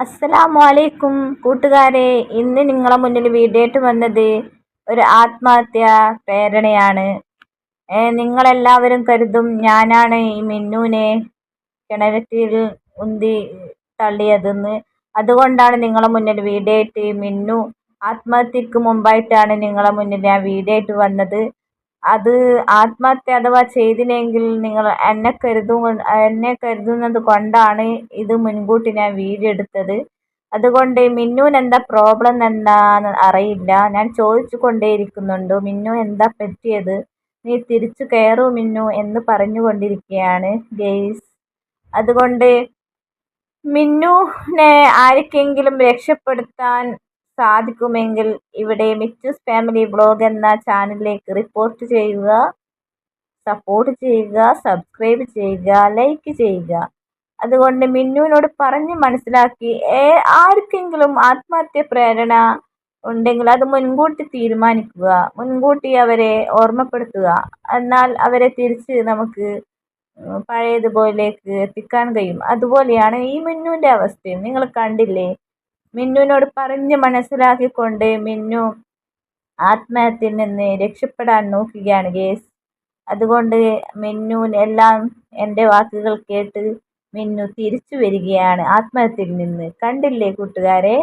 അസ്സലാമു അലൈക്കും കൂട്ടുകാരെ ഇന്ന് നിങ്ങളെ മുന്നിൽ വീഡിയോ ആയിട്ട് വന്നത് ഒരു ആത്മഹത്യ പ്രേരണയാണ്. നിങ്ങളെല്ലാവരും കരുതും ഞാനാണ് ഈ മിന്നുവിനെ കിണറ്റിൽ ഉന്തി തള്ളിയതെന്ന്. അതുകൊണ്ടാണ് നിങ്ങളെ മുന്നിൽ വീഡിയോ ആയിട്ട് മിന്നു ആത്മഹത്യക്ക് മുമ്പായിട്ടാണ് നിങ്ങളെ മുന്നിൽ ഞാൻ വീഡിയോയിട്ട് വന്നത്. അത് ആത്മഹത്യ അഥവാ ചെയ്തില്ലെങ്കിൽ നിങ്ങൾ എന്നെ കരുതും എന്നെ കരുതുന്നത് കൊണ്ടാണ് ഇത് മുൻകൂട്ടി ഞാൻ വീഡിയോ എടുത്തത്. അതുകൊണ്ട് മിന്നുവിന് എന്താ പ്രോബ്ലം എന്താന്ന് അറിയില്ല. ഞാൻ ചോദിച്ചു കൊണ്ടേയിരിക്കുന്നുണ്ട് മിന്നു എന്താ പറ്റിയത്? നീ തിരിച്ചു കയറൂ മിന്നു എന്ന് പറഞ്ഞു കൊണ്ടിരിക്കുകയാണ് ഗെയ്സ്. അതുകൊണ്ട് മിന്നുനെ ആർക്കെങ്കിലും രക്ഷപ്പെടുത്താൻ സാധിക്കുമെങ്കിൽ ഇവിടെ മിച്ചൂസ് ഫാമിലി ബ്ലോഗ് എന്ന ചാനലിലേക്ക് റിപ്പോർട്ട് ചെയ്യുക സപ്പോർട്ട് ചെയ്യുക സബ്സ്ക്രൈബ് ചെയ്യുക ലൈക്ക് ചെയ്യുക. അതുകൊണ്ട് മിന്നുവിനോട് പറഞ്ഞ് മനസ്സിലാക്കി ആർക്കെങ്കിലും ആത്മഹത്യ പ്രേരണ ഉണ്ടെങ്കിൽ അത് മുൻകൂട്ടി തീരുമാനിക്കുക മുൻകൂട്ടി അവരെ ഓർമ്മപ്പെടുത്തുക. എന്നാൽ അവരെ തിരിച്ച് നമുക്ക് പഴയതുപോലേക്ക് എത്തിക്കാൻ കഴിയും. അതുപോലെയാണ് ഈ മിന്നുവിന്റെ അവസ്ഥയും. നിങ്ങൾ കണ്ടില്ലേ? മിന്നുവിനോട് പറഞ്ഞ് മനസ്സിലാക്കിക്കൊണ്ട് മിന്നു ആത്മഹത്യയിൽ നിന്ന് രക്ഷപ്പെടാൻ നോക്കുകയാണ് ഗേസ്. അതുകൊണ്ട് മിന്നുവിന് എല്ലാം എന്റെ വാക്കുകൾ കേട്ട് മിന്നു തിരിച്ചു വരികയാണ് ആത്മഹത്യയിൽ നിന്ന്. കണ്ടില്ലേ കൂട്ടുകാരെ?